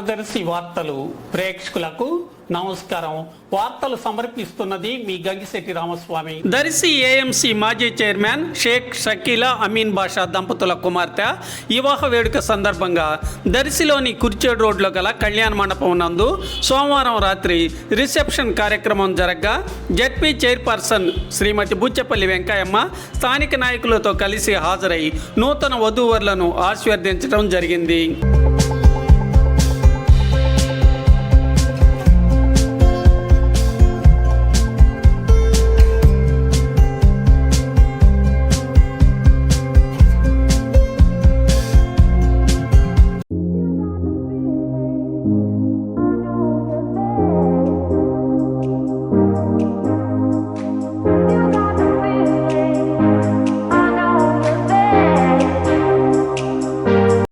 మన దర్శి వార్తలు ప్రేక్షకులకు నమస్కారం. వార్తలు సమర్పిస్తున్నది మీ గంగిశెట్టి రామస్వామి. దర్శి ఏఎంసీ మాజీ చైర్మన్ షేక్ షకీలా అమీన్ బాషా దంపతుల కుమార్తె వివాహ వేడుక సందర్భంగా దర్శిలోని కుర్చేడు రోడ్లో గల కళ్యాణ మండపం నందు సోమవారం రాత్రి రిసెప్షన్ కార్యక్రమం జరగగా. జడ్పీ చైర్పర్సన్ శ్రీమతి బుచ్చపల్లి వెంకయ్యమ్మ స్థానిక నాయకులతో కలిసి హాజరై నూతన వధూవరులను ఆశీర్వదించడం జరిగింది.